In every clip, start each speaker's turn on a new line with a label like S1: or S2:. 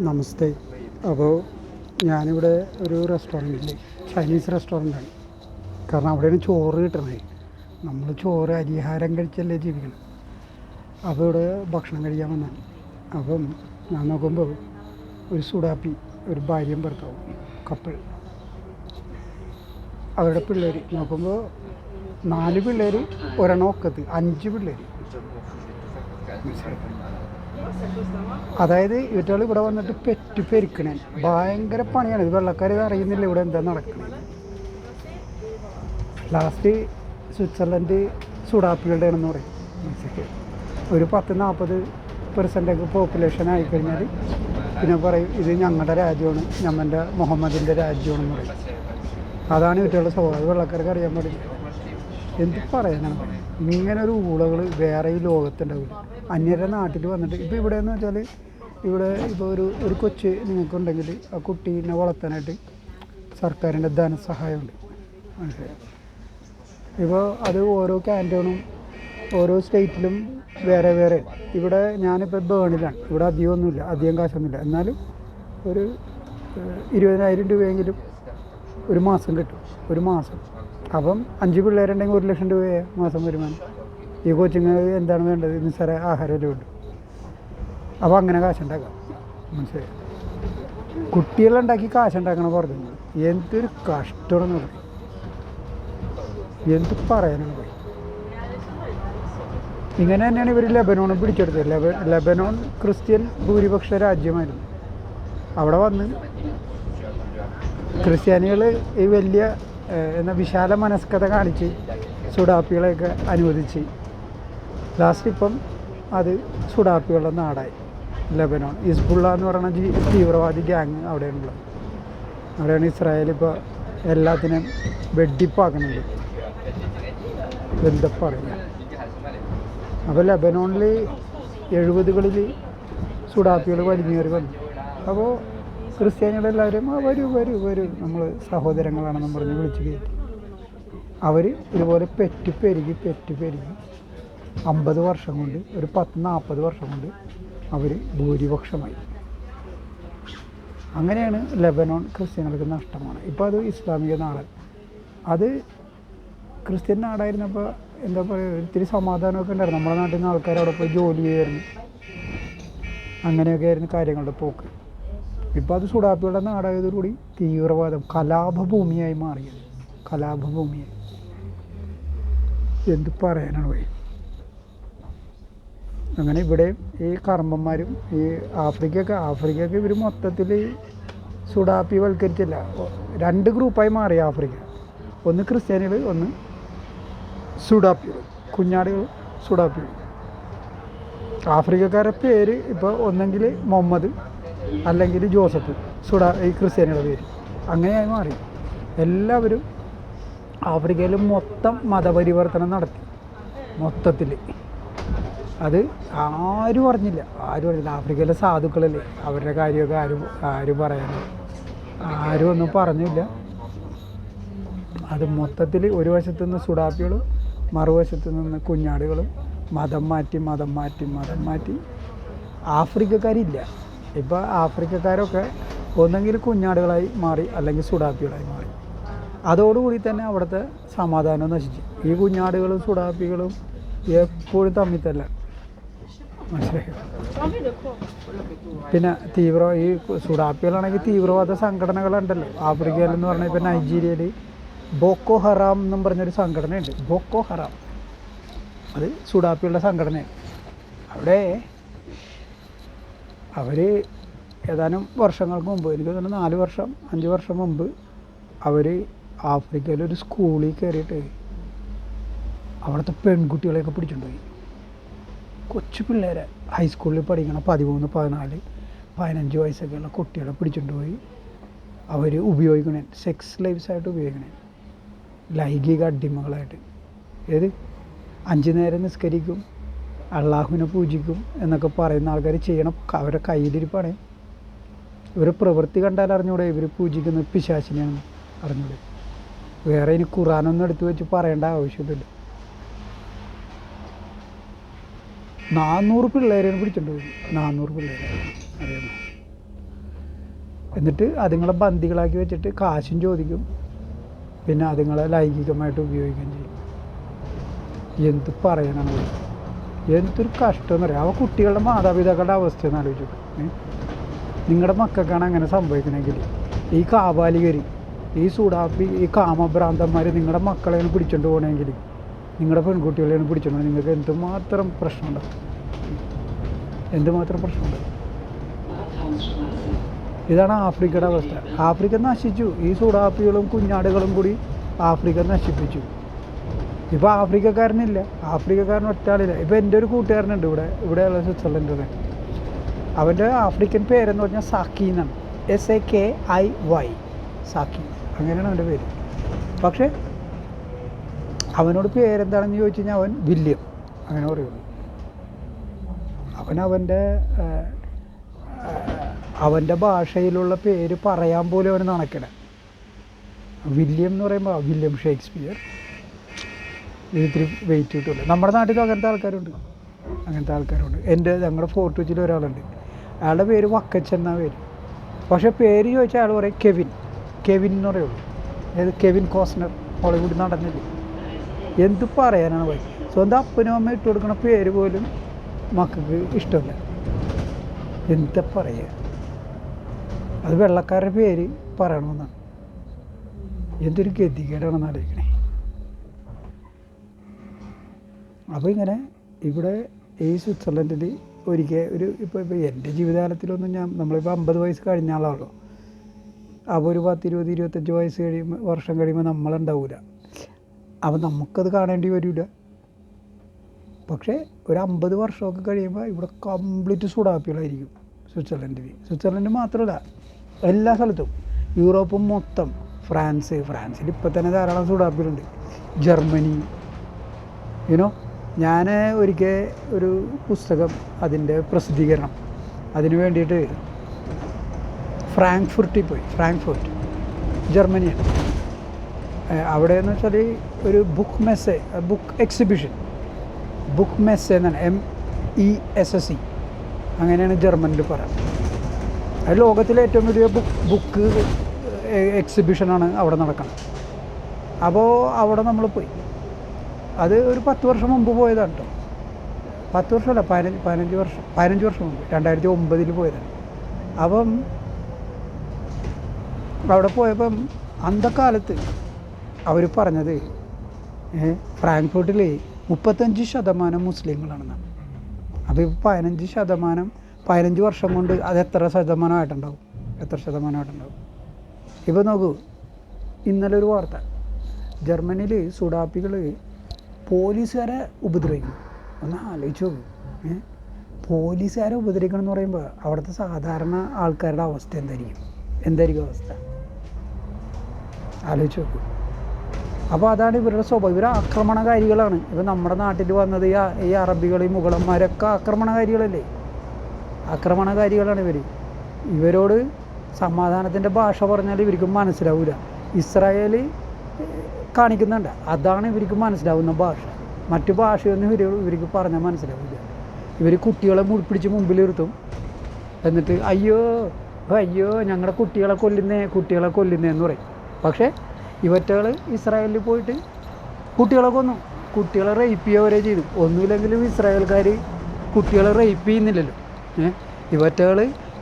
S1: നമസ്തേ. അപ്പോൾ ഞാനിവിടെ ഒരു റെസ്റ്റോറന്റിൽ ചൈനീസ് റെസ്റ്റോറന്റാണ് കാരണം അവിടെയാണ് ചോറ് കിട്ടണത് നമ്മൾ ചോറ് അരിഹാരം കഴിച്ചല്ലേ ജീവിക്കണം. അപ്പോൾ ഇവിടെ ഭക്ഷണം കഴിക്കാൻ വന്നാണ്. അപ്പം ഞാൻ നോക്കുമ്പോൾ ഒരു സുഡാപ്പി ഒരു ഭാര്യയും ഭർത്താവും കപ്പിൾ അവരുടെ പിള്ളേർ നോക്കുമ്പോൾ നാല് പിള്ളേർ ഒരെണ്ണം ഒക്കത്ത് അഞ്ച് പിള്ളേർ അതായത് ഇവറ്റകൾ ഇവിടെ വന്നിട്ട് പെറ്റ് പെരുക്കണേ ഭയങ്കര പണിയാണ്. ഇത് വെള്ളക്കാർ ഇത് അറിയുന്നില്ല ഇവിടെ എന്താ നടക്കുന്നത് ലാസ്റ്റ് സ്വിറ്റ്സർലൻഡ് സുഡാപ്പികളുടെ ആണെന്ന് പറയും ഒരു പത്ത് നാൽപ്പത് പെർസെന്റൊക്കെ പോപ്പുലേഷൻ ആയിക്കഴിഞ്ഞാൽ പിന്നെ പറയും ഇത് ഞങ്ങളുടെ രാജ്യമാണ്. ഞമ്മന്റെ മുഹമ്മദിന്റെ രാജ്യമാണെന്ന് പറയും. അതാണ് ഇവറ്റകളുടെ സ്വഭാവം. വെള്ളക്കാർക്ക് അറിയാൻ പാടില്ല. എന്ത് പറയാനാണ്? ഇങ്ങനെ ഒരു ഊളകൾ വേറെ ഈ ലോകത്തുണ്ടാവില്ല. അന്യരുടെ നാട്ടിൽ വന്നിട്ട്. ഇപ്പോൾ ഇവിടെ എന്ന് വെച്ചാൽ ഇവിടെ ഇപ്പോൾ ഒരു ഒരു കൊച്ച് നിങ്ങൾക്കുണ്ടെങ്കിൽ ആ കുട്ടീനെ വളർത്താനായിട്ട് സർക്കാരിന്റെ ധനസഹായമുണ്ട്. മനസ്സിലായി? ഇപ്പോൾ അത് ഓരോ ക്യാന്റോണും ഓരോ സ്റ്റേറ്റിലും വേറെ വേറെ. ഇവിടെ ഞാനിപ്പോൾ ബേണിലാണ്. ഇവിടെ അധികം ഒന്നുമില്ല. അധികം കാശൊന്നുമില്ല. എന്നാലും ഒരു ഇരുപതിനായിരം രൂപയെങ്കിലും ഒരു മാസം കിട്ടും. ഒരു മാസം. അപ്പം അഞ്ച് പിള്ളേരുണ്ടെങ്കിൽ ഒരു ലക്ഷം രൂപയാണ് മാസം വരുമാനം. ഈ കോച്ചിങ് എന്താണ് വേണ്ടത്? നിസ്സാര ആഹാരമല്ലേ ഉണ്ട്. അപ്പോൾ അങ്ങനെ കാശുണ്ടാക്കാം. മനസ്സിലായി? കുട്ടികളുണ്ടാക്കി കാശുണ്ടാക്കണ പറഞ്ഞു എന്തൊരു കഷ്ടമാണെന്ന് പറയും. എന്ത് പറയാനാണ് പറയും ഇങ്ങനെ തന്നെയാണ് ഇവർ ലെബനോണും പിടിച്ചെടുത്തത്. ലെബ ലെബനോൺ ക്രിസ്ത്യൻ ഭൂരിപക്ഷ രാജ്യമായിരുന്നു. അവിടെ വന്ന് ക്രിസ്ത്യാനികൾ ഈ വലിയ എന്ന എന്നാ വിശാല മനസ്കത കാണിച്ച് സുഡാപ്പികളെയൊക്കെ അനുവദിച്ച് ലാസ്റ്റ് ഇപ്പം അത് സുഡാപ്പിയുള്ള നാടായി. ലബനോൺ. ഇസ്ബുള്ള എന്ന് പറയുന്ന ജി- തീവ്രവാദി ഗ്യാങ് അവിടെയാണുള്ളത്. അവിടെയാണ് ഇസ്രായേൽ ഇപ്പോൾ എല്ലാത്തിനും വെടിപ്പാക്കുന്നുണ്ട് എന്താ പറയുക അപ്പോൾ ലബനോണിൽ എഴുപതുകളിൽ സുഡാപ്പികൾ വലിഞ്ഞേറി വന്നു. അപ്പോൾ ക്രിസ്ത്യാനികളെല്ലാവരും ആ വരൂ വരൂ വരൂ നമ്മൾ സഹോദരങ്ങളാണെന്നും പറഞ്ഞ് വിളിച്ച് കയറ്റി അവർ ഇതുപോലെ പെറ്റ് പെരുകി പെറ്റ് പെരുകി അമ്പത് വർഷം കൊണ്ട് ഒരു പത്ത് നാൽപ്പത് വർഷം കൊണ്ട് അവർ ഭൂരിപക്ഷമായി. അങ്ങനെയാണ് ലെബനോൺ ക്രിസ്ത്യാനികൾക്ക് നഷ്ടമാണ്. ഇപ്പോൾ അത് ഇസ്ലാമിക നാട് അത് ക്രിസ്ത്യൻ നാടായിരുന്നപ്പോൾ എന്താ പറയുക ഇത്തിരി സമാധാനമൊക്കെ ഉണ്ടായിരുന്നു. നമ്മുടെ നാട്ടിൽ നിന്ന് ആൾക്കാർ അവിടെ പോയി ജോലി ചെയ്യായിരുന്നു. അങ്ങനെയൊക്കെ ആയിരുന്നു കാര്യങ്ങളുടെ പോക്ക്. ഇപ്പോൾ അത് സുഡാപ്പികളുടെ നാടായതോടുകൂടി തീവ്രവാദം കലാപഭൂമിയായി മാറിയത്. കലാപഭൂമിയായി. എന്ത് പറയാനാണ് പോയി അങ്ങനെ ഇവിടെ ഈ കർമ്മന്മാരും ഈ ആഫ്രിക്കയൊക്കെ ആഫ്രിക്കയൊക്കെ ഇവർ മൊത്തത്തിൽ സുഡാപ്പി വൽക്കരിച്ചില്ല രണ്ട് ഗ്രൂപ്പായി മാറി ആഫ്രിക്ക. ഒന്ന് ക്രിസ്ത്യാനികൾ ഒന്ന് സുഡാപ്പികൾ കുഞ്ഞാടികൾ സുഡാപ്പികൾ ആഫ്രിക്കക്കാരുടെ പേര് ഇപ്പോൾ ഒന്നെങ്കിൽ മുഹമ്മദ് അല്ലെങ്കിൽ ജോസഫ് സുഡാ ഈ ക്രിസ്ത്യാനികളുടെ പേര്. അങ്ങനെയായി മാറി. എല്ലാവരും ആഫ്രിക്കയിൽ മൊത്തം മതപരിവർത്തനം നടത്തി. മൊത്തത്തിൽ അത് ആരും അറിഞ്ഞില്ല. ആരും അറിഞ്ഞില്ല. ആഫ്രിക്കയിലെ സാധുക്കളല്ലേ? അവരുടെ കാര്യമൊക്കെ ആരും ആരും പറയാനും? ആരും ഒന്നും പറഞ്ഞില്ല. അത് മൊത്തത്തിൽ ഒരു വശത്തു നിന്ന് സുഡാപ്പികളും മറുവശത്തു നിന്ന് കുഞ്ഞാടുകളും മതം മാറ്റി മതം മാറ്റി മതം മാറ്റി. ആഫ്രിക്കക്കാരില്ല. ഇപ്പോൾ ആഫ്രിക്കക്കാരൊക്കെ ഒന്നെങ്കിൽ കുഞ്ഞാടുകളായി മാറി അല്ലെങ്കിൽ സുഡാപ്പികളായി മാറി. അതോടുകൂടി തന്നെ അവിടുത്തെ സമാധാനം നശിച്ചു. ഈ കുഞ്ഞാടുകളും സുഡാപ്പികളും എപ്പോഴും തമ്മിൽ തല്ല പിന്നെ തീവ്ര ഈ സുഡാപ്പികളാണെങ്കിൽ തീവ്രവാദ സംഘടനകളുണ്ടല്ലോ. ആഫ്രിക്കയിൽ എന്ന് പറഞ്ഞാൽ ഇപ്പം നൈജീരിയയിൽ ബോക്കോ ഹറാം എന്നും പറഞ്ഞൊരു സംഘടനയുണ്ട്. Boko Haram. അത് സുഡാപ്പികളുടെ സംഘടനയാണ്. അവിടെ അവർ ഏതാനും വർഷങ്ങൾക്ക് മുമ്പ് എനിക്ക് തോന്നുന്നു നാല് വർഷം അഞ്ച് വർഷം മുമ്പ് അവർ ആഫ്രിക്കയിലൊരു സ്കൂളിൽ കയറിയിട്ട് അവിടുത്തെ പെൺകുട്ടികളെയൊക്കെ പിടിച്ചുകൊണ്ടുപോയി കൊച്ചു പിള്ളേരെ ഹൈസ്കൂളിൽ പഠിക്കണം പതിമൂന്ന് പതിനാല് പതിനഞ്ച് വയസ്സൊക്കെയുള്ള കുട്ടികളെ പിടിച്ചുകൊണ്ടുപോയി അവർ ഉപയോഗിക്കണേ സെക്സ് ലൈഫ്സായിട്ട് ഉപയോഗിക്കണേ. ലൈംഗിക അടിമകളായിട്ട്. ഏത്? അഞ്ച് നേരം നിസ്കരിക്കും അള്ളാഹുവിനെ പൂജിക്കും എന്നൊക്കെ പറയുന്ന ആൾക്കാർ ചെയ്യണം അവരുടെ കയ്യിലിരിപ്പാണ്. ഇവർ പ്രവൃത്തി കണ്ടാൽ അറിഞ്ഞൂടെ ഇവർ പൂജിക്കുന്ന പിശാശിനെയാണ് അറിഞ്ഞൂടെ. വേറെ ഇനി ഖുറാനൊന്നും എടുത്തു വെച്ച് പറയേണ്ട ആവശ്യമില്ല നാനൂറ് പിള്ളേരെയാണ് പിടിച്ചിട്ടുണ്ട് നാനൂറ് പിള്ളേരെ. അറിയാമോ? എന്നിട്ട് അതുങ്ങളെ ബന്ദികളാക്കി വെച്ചിട്ട് കാശും ചോദിക്കും. പിന്നെ അതുങ്ങളെ ലൈംഗികമായിട്ട് ഉപയോഗിക്കുകയും ചെയ്യും. എന്ത് പറയാനാണ്? എന്തൊരു കഷ്ടം എന്ന് പറയാം അവ കുട്ടികളുടെ മാതാപിതാക്കളുടെ അവസ്ഥ എന്ന് ആലോചിച്ചു നിങ്ങളുടെ മക്കൾക്കാണ് അങ്ങനെ സംഭവിക്കണമെങ്കിൽ ഈ കാബാലികർ ഈ സൂടാപ്പി ഈ കാമഭ്രാന്തന്മാർ നിങ്ങളുടെ മക്കളെ പിടിച്ചോണ്ട് പോകണമെങ്കിൽ നിങ്ങളുടെ പെൺകുട്ടികളെയാണ് പിടിച്ചോണ്ട് നിങ്ങൾക്ക് എന്തുമാത്രം പ്രശ്നമുണ്ടാവും എന്തുമാത്രം പ്രശ്നമുണ്ട്? ഇതാണ് ആഫ്രിക്കയുടെ അവസ്ഥ. ആഫ്രിക്ക നശിച്ചു. ഈ സൂടാപ്പികളും കുഞ്ഞാടുകളും കൂടി ആഫ്രിക്ക നശിപ്പിച്ചു. ഇപ്പോൾ ആഫ്രിക്കക്കാരനില്ല. ആഫ്രിക്കക്കാരൻ ഒറ്റാളില്ല ഇപ്പോൾ എന്റെ ഒരു കൂട്ടുകാരനുണ്ട് ഇവിടെ. ഇവിടെയുള്ള സ്വിറ്റ്സർലൻഡിലെ. അവന്റെ ആഫ്രിക്കൻ പേരെന്ന് പറഞ്ഞാൽ സാക്കി എന്നാണ് S A K I Y Zaki അങ്ങനെയാണ് അവന്റെ പേര്. പക്ഷേ അവനോട് പേരെന്താണെന്ന് ചോദിച്ചു കഴിഞ്ഞാൽ അവൻ വില്യം. അങ്ങനെ പറയുള്ളൂ അവൻ അവന്റെ അവന്റെ ഭാഷയിലുള്ള പേര് പറയാൻ പോലും അവന് നടക്കണ വില്യം എന്ന് പറയുമ്പോൾ വില്യം ഷേക്സ്പിയർ. ഇതിരി വെയിറ്റ് കിട്ടുമല്ലോ നമ്മുടെ നാട്ടിലും അങ്ങനത്തെ ആൾക്കാരുണ്ട്. അങ്ങനത്തെ ആൾക്കാരുണ്ട്. എന്റെ ഞങ്ങളുടെ ഫോർട്ട് കൊച്ചിയിൽ ഒരാളുണ്ട്. അയാളുടെ പേര് വക്കച്ചൻ എന്നാ പേര്. പക്ഷേ പേര് ചോദിച്ചാൽ അയാൾ പറയും കെവിൻ. കെവിൻ എന്ന് പറയുള്ളൂ. അതായത് കെവിൻ കോസ്നർ. ഹോളിവുഡ് നടന്നില്ലേ എന്ത് പറയാനാണ് പോയി സ്വന്തം അപ്പനും അമ്മ ഇട്ട് കൊടുക്കുന്ന പേര് പോലും മക്കൾക്ക് ഇഷ്ടമില്ല. എന്താ പറയുക അത് വെള്ളക്കാരുടെ പേര് പറയണമെന്നാണ്. എന്തൊരു ഗതികേടാണെന്ന് ആലോചിക്കണേ. അപ്പോൾ ഇങ്ങനെ ഇവിടെ ഈ സ്വിറ്റ്സർലൻഡിൽ ഒരിക്കൽ ഒരു ഇപ്പോൾ ഇപ്പോൾ എന്റെ ജീവിതകാലത്തിലൊന്നും ഞാൻ നമ്മളിപ്പോൾ അമ്പത് വയസ്സ് കഴിഞ്ഞ ആളാണല്ലോ. അപ്പോൾ ഒരു പത്ത് ഇരുപത് ഇരുപത്തഞ്ച് വയസ്സ് കഴിയുമ്പോൾ വർഷം കഴിയുമ്പോൾ നമ്മളുണ്ടാവില്ല അപ്പോൾ നമുക്കത് കാണേണ്ടി വരില്ല പക്ഷേ ഒരു അമ്പത് വർഷമൊക്കെ കഴിയുമ്പോൾ ഇവിടെ കംപ്ലീറ്റ് സുഡാപ്പികളായിരിക്കും സ്വിറ്റ്സർലൻഡിൽ സ്വിറ്റ്സർലൻഡ് മാത്രമല്ല എല്ലാ സ്ഥലത്തും. യൂറോപ്പും മൊത്തം ഫ്രാൻസ് ഫ്രാൻസിൽ ഇപ്പോൾ തന്നെ ധാരാളം സുഡാപ്പികളുണ്ട് ജർമ്മനി യുനോ ഞാൻ ഒരിക്കൽ ഒരു പുസ്തകം അതിന്റെ പ്രസിദ്ധീകരണം. അതിന് വേണ്ടിയിട്ട് ഫ്രാങ്ക്ഫുർട്ടിൽ പോയി. ഫ്രാങ്ക്ഫുർട്ട് ജർമ്മനിയാണ്. അവിടെ എന്ന് വെച്ചാൽ ഒരു book messe book exhibition book messe എന്നാണ് M E S S C അങ്ങനെയാണ് ജർമ്മനിൽ പറയുന്നത് അത് ലോകത്തിലെ ഏറ്റവും വലിയ ബുക്ക് ബുക്ക് എക്സിബിഷനാണ് അവിടെ നടക്കുന്നത് അപ്പോൾ അവിടെ നമ്മൾ പോയി. അത് ഒരു പത്ത് വർഷം മുമ്പ് പോയതാണ് കേട്ടോ പത്ത് വർഷമല്ല പതിനഞ്ച് പതിനഞ്ച് വർഷം പതിനഞ്ച് വർഷം മുമ്പ് രണ്ടായിരത്തി ഒമ്പതിൽ പോയതാണ്. അപ്പം അവിടെ പോയപ്പം അന്തക്കാലത്ത് അവർ പറഞ്ഞത് ഫ്രാങ്ക്ഫോർട്ടിൽ മുപ്പത്തഞ്ച് ശതമാനം മുസ്ലിങ്ങളാണെന്നാണ്. ഇപ്പോൾ പതിനഞ്ച് ശതമാനം പതിനഞ്ച് വർഷം കൊണ്ട് അത് എത്ര ശതമാനമായിട്ടുണ്ടാവും? എത്ര ശതമാനമായിട്ടുണ്ടാവും? ഇപ്പോൾ നോക്കൂ ഇന്നലെ ഒരു വാർത്ത. ജർമ്മനിയിൽ സുഡാപ്പികൾ പോലീസുകാരെ ഉപദ്രവിക്കും ഒന്ന് ആലോചിച്ച് നോക്കൂ പോലീസുകാരെ ഉപദ്രവിക്കണം എന്ന് പറയുമ്പോൾ അവിടുത്തെ സാധാരണ ആൾക്കാരുടെ അവസ്ഥ എന്തായിരിക്കും? എന്തായിരിക്കും അവസ്ഥ? ആലോചിച്ച് നോക്കൂ. അപ്പോൾ അതാണ് ഇവരുടെ സ്വഭാവം. ഇവർ ആക്രമണകാരികളാണ്. ഇപ്പം നമ്മുടെ നാട്ടിൽ വന്നത് ഈ ഈ അറബികൾ ഈ മുഗളന്മാരൊക്കെ ആക്രമണകാരികളല്ലേ? ആക്രമണകാരികളാണ് ഇവർ ഇവരോട് സമാധാനത്തിന്റെ ഭാഷ പറഞ്ഞാൽ ഇവർക്ക് മനസ്സിലാവില്ല ഇസ്രായേൽ കാണിക്കുന്നുണ്ട്. അതാണ് ഇവർക്ക് മനസ്സിലാവുന്ന ഭാഷ. മറ്റു ഭാഷയൊന്നും ഇവർ ഇവർക്ക് പറഞ്ഞാൽ മനസ്സിലാവില്ല ഇവർ കുട്ടികളെ മുടിപ്പിടിച്ച് മുമ്പിൽ നിർത്തും എന്നിട്ട് അയ്യോ അയ്യോ ഞങ്ങളുടെ കുട്ടികളെ കൊല്ലുന്നേ കുട്ടികളെ കൊല്ലുന്നേ എന്ന് പറയും. പക്ഷേ ഇവറ്റകൾ ഇസ്രായേലിൽ പോയിട്ട് കുട്ടികളെ കൊന്നു. കുട്ടികളെ റേപ്പ് ചെയ്യുക വരെ ചെയ്തു. ഒന്നുമില്ലെങ്കിലും ഇസ്രായേൽക്കാർ കുട്ടികളെ റേപ്പ് ചെയ്യുന്നില്ലല്ലോ. ഏഹ് ഇവറ്റകൾ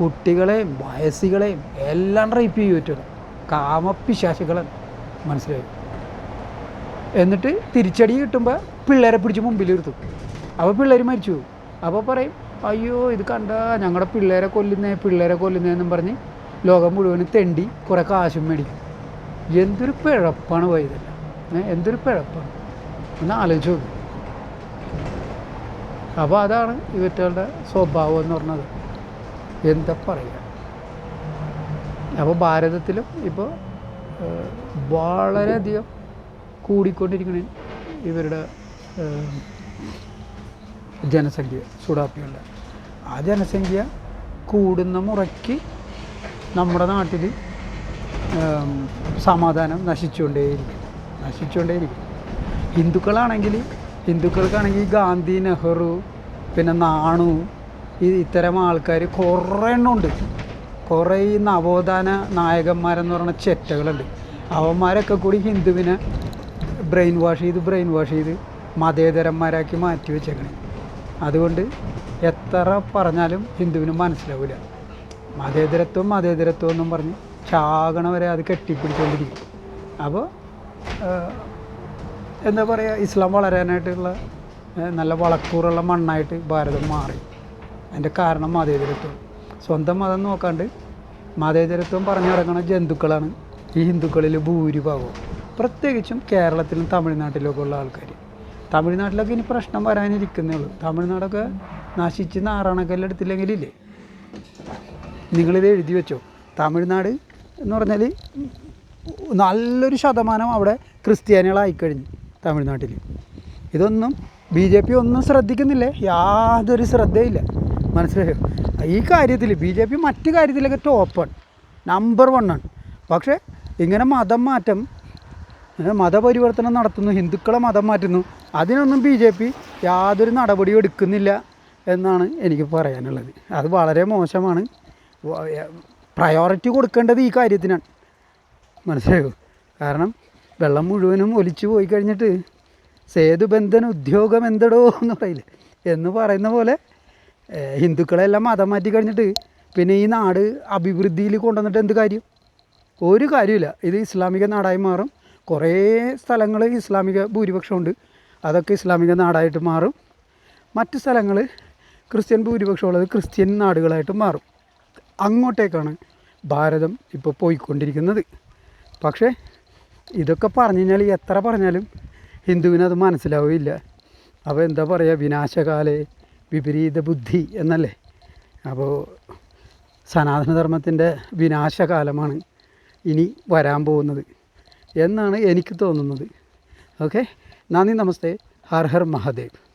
S1: കുട്ടികളെയും വയസ്സികളെയും എല്ലാം റേപ്പ് ചെയ്യും ഇവറ്റകൾ കാമപ്പിശാശികളാണ് മനസ്സിലായി? എന്നിട്ട് തിരിച്ചടി കിട്ടുമ്പോൾ പിള്ളേരെ പിടിച്ച് മുമ്പിൽ നിർത്തും അപ്പോൾ പിള്ളേർ മരിച്ചു. അപ്പോൾ പറയും അയ്യോ ഇത് കണ്ട ഞങ്ങളുടെ പിള്ളേരെ കൊല്ലുന്നേ പിള്ളേരെ കൊല്ലുന്നേന്നും പറഞ്ഞ് ലോകം മുഴുവനും തെണ്ടി കുറേ കാശും മേടിക്കും. എന്തൊരു പിഴപ്പാണ് വൈതല്ല എന്തൊരു പിഴപ്പാണ്. ഒന്ന് ആലോചിച്ചു അപ്പോൾ അതാണ് ഇവറ്റകളുടെ സ്വഭാവം എന്ന് പറഞ്ഞത്. എന്താ പറയുക അപ്പോൾ ഭാരതത്തിലും ഇപ്പോൾ വളരെയധികം കൂടിക്കൊണ്ടിരിക്കണ ഇവരുടെ ജനസംഖ്യ സുഡാപ്പികളുടെ ആ ജനസംഖ്യ കൂടുന്ന മുറയ്ക്ക് നമ്മുടെ നാട്ടിൽ സമാധാനം നശിച്ചുകൊണ്ടേയിരിക്കും. നശിച്ചുകൊണ്ടേയിരിക്കും. ഹിന്ദുക്കളാണെങ്കിൽ ഹിന്ദുക്കൾക്കാണെങ്കിൽ ഗാന്ധി നെഹ്റു പിന്നെ നാണു ഈ ഇത്തരം ആൾക്കാർ കുറേ എണ്ണമുണ്ട് കുറേ ഈ നവോത്ഥാന നായകന്മാരെന്ന് പറയുന്ന ചെറ്റകളുണ്ട്. അവന്മാരൊക്കെ കൂടി ഹിന്ദുവിനെ ബ്രെയിൻ വാഷ് ചെയ്ത് ബ്രെയിൻ വാഷ് ചെയ്ത് മതേതരന്മാരാക്കി മാറ്റി വെച്ചേക്കണേ. അതുകൊണ്ട് എത്ര പറഞ്ഞാലും ഹിന്ദുവിന് മനസ്സിലാവില്ല മതേതരത്വം മതേതരത്വം എന്നും പറഞ്ഞ് ചാകണ വരെ അത് കെട്ടിപ്പിടിച്ചുകൊണ്ടിരിക്കും അപ്പോൾ എന്താ പറയുക ഇസ്ലാം വളരാനായിട്ടുള്ള നല്ല വളക്കൂറുള്ള മണ്ണായിട്ട് ഭാരതം മാറി. അതിന്റെ കാരണം മതേതരത്വം. സ്വന്തം മതം നോക്കാണ്ട് മതേതരത്വം പറഞ്ഞു നടക്കുന്ന ജന്തുക്കളാണ് ഈ ഹിന്ദുക്കളിൽ ഭൂരിഭാഗവും. പ്രത്യേകിച്ചും കേരളത്തിലും തമിഴ്നാട്ടിലൊക്കെ ഉള്ള ആൾക്കാർ തമിഴ്നാട്ടിലൊക്കെ ഇനി പ്രശ്നം വരാനിരിക്കുന്നേ ഉള്ളൂ തമിഴ്നാടൊക്കെ നശിച്ച് നാറാണക്കല്ലെടുത്തില്ലെങ്കിലില്ലേ നിങ്ങളിത് എഴുതി വെച്ചോ. തമിഴ്നാട് എന്ന് പറഞ്ഞാൽ നല്ലൊരു ശതമാനം അവിടെ ക്രിസ്ത്യാനികളായിക്കഴിഞ്ഞു തമിഴ്നാട്ടിൽ ഇതൊന്നും ബി ജെ പി ഒന്നും ശ്രദ്ധിക്കുന്നില്ലേ. യാതൊരു ശ്രദ്ധയില്ല. മനസ്സിലായോ? ഈ കാര്യത്തിൽ ബി ജെ പി മറ്റ് കാര്യത്തിലൊക്കെ ടോപ്പാണ്. നമ്പർ വണ്ണാണ് പക്ഷേ ഇങ്ങനെ മതം മാറ്റം മതപരിവർത്തനം നടത്തുന്നു ഹിന്ദുക്കളെ മതം മാറ്റുന്നു അതിനൊന്നും ബി ജെ പി യാതൊരു നടപടിയും എടുക്കുന്നില്ല എന്നാണ് എനിക്ക് പറയാനുള്ളത്. അത് വളരെ മോശമാണ്. പ്രയോറിറ്റി കൊടുക്കേണ്ടത് ഈ കാര്യത്തിനാണ്. മനസ്സിലായോ? കാരണം വെള്ളം മുഴുവനും ഒലിച്ചു പോയി കഴിഞ്ഞിട്ട് സേതുബന്ധൻ ഉദ്യോഗം എന്തടോ എന്ന് പറയില്ലേ? എന്ന് പറയുന്ന പോലെ ഹിന്ദുക്കളെല്ലാം മതം മാറ്റി കഴിഞ്ഞിട്ട് പിന്നെ ഈ നാട് അഭിവൃദ്ധിയിൽ കൊണ്ടുവന്നിട്ട് എന്ത് കാര്യം? ഒരു കാര്യമില്ല. ഇത് ഇസ്ലാമിക നാടായി മാറും. കുറേ സ്ഥലങ്ങൾ ഇസ്ലാമിക ഭൂരിപക്ഷമുണ്ട്. അതൊക്കെ ഇസ്ലാമിക നാടായിട്ട് മാറും. മറ്റ് സ്ഥലങ്ങൾ ക്രിസ്ത്യൻ ഭൂരിപക്ഷമുള്ളത് ക്രിസ്ത്യൻ നാടുകളായിട്ട് മാറും. അങ്ങോട്ടേക്കാണ് ഭാരതം ഇപ്പോൾ പോയിക്കൊണ്ടിരിക്കുന്നത്. പക്ഷേ ഇതൊക്കെ പറഞ്ഞു കഴിഞ്ഞാൽ എത്ര പറഞ്ഞാലും ഹിന്ദുവിനത് മനസ്സിലാവുകയില്ല. അപ്പോൾ എന്താ പറയുക വിനാശകാലേ വിപരീത ബുദ്ധി എന്നല്ലേ? അപ്പോൾ സനാതനധർമ്മത്തിന്റെ വിനാശകാലമാണ് ഇനി വരാൻ പോകുന്നത് എന്നാണ് എനിക്ക് തോന്നുന്നത്. ഓക്കെ? നന്ദി നമസ്തേ. ഹർ ഹർ മഹാദേവ്.